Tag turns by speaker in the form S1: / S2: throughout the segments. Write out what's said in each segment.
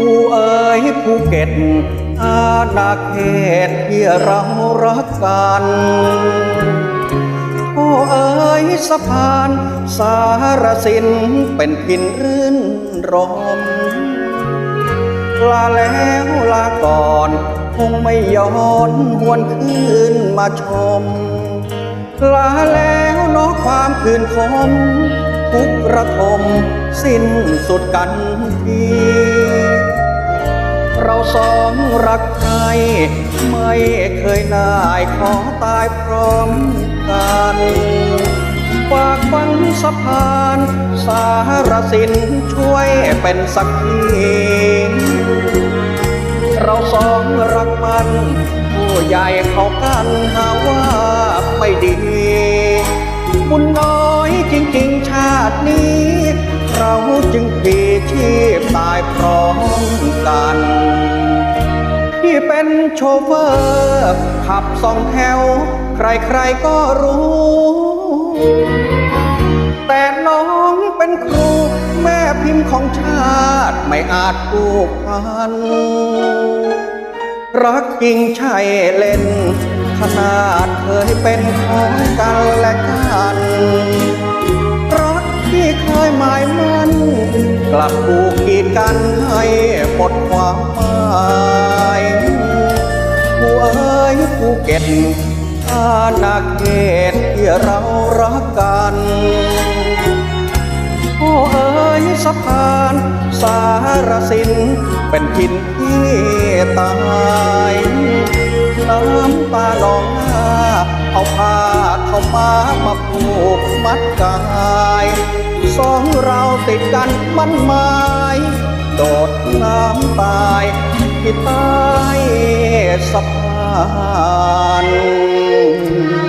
S1: ผู้เอ๋ยภูเก็ตอาณาเขตที่เรารักกันโอ้เอ๋ยสะพานสารสินเป็นพินรื่นรมลาแล้วลาก่อนคงไม่ย้อนหวนคืนมาชม ลาแล้วนาะความคืนคมทุกระทมสิ้นสุดกันที รักใครไม่เคยนายขอตายพร้อมกันฝากฟังสะพาน สารสินช่วยเป็นสักทีเราสองรักมัน ผู้ใหญ่เขากันหาว่าไม่ดีบุญน้อยจริงๆชาตินี้ เราจึงปีชีพตายพร้อม โชเฟอร์ขับสองแถว ใครๆก็รู้ แต่น้องเป็นครู แม่พิมพ์ของชาติไม่อาจผูกพัน รักจริงใช่เล่น ขนาดเคยเป็นของกันและกันรักที่เคยหมายมัน กลับถูกกีดกันให้หมดความหมาย ตอาณาเขตที่เรารักกัน โอ้เอ๋ยสะพานสารสิน เป็นทินที่ตายน้ำตาหนองหน้าเอาผ้าเข้ามามาผูกมัดกายสองเราติดกันมันหมายโดดน้ำตายที่ใต้สะพาน ผู้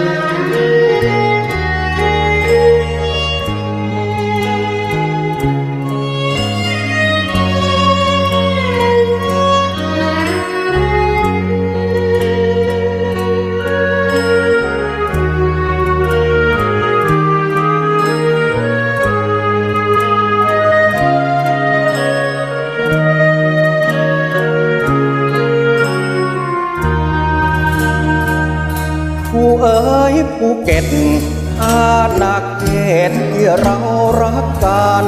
S1: เอ๋ยภูเก็ตอาณาเขตที่เรารักกัน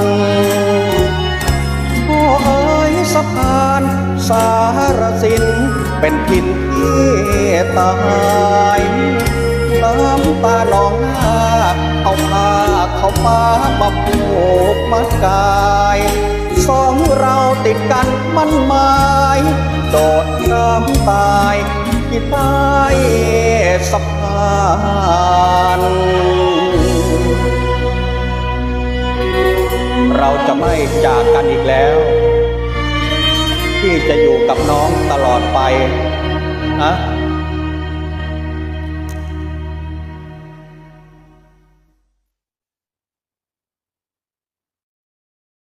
S1: ผู้เอ๋ยสะพานสารสินเป็นทินที่ตายน้ำตาหนองหน้าเอาผ้าเขามามาผูกมัดกายสองเราติดกันมันหมายโดดน้ำตายที่ใต้สะพาน ไม่จากกันอีกแล้ว ที่จะอยู่กับน้องตลอดไปนะ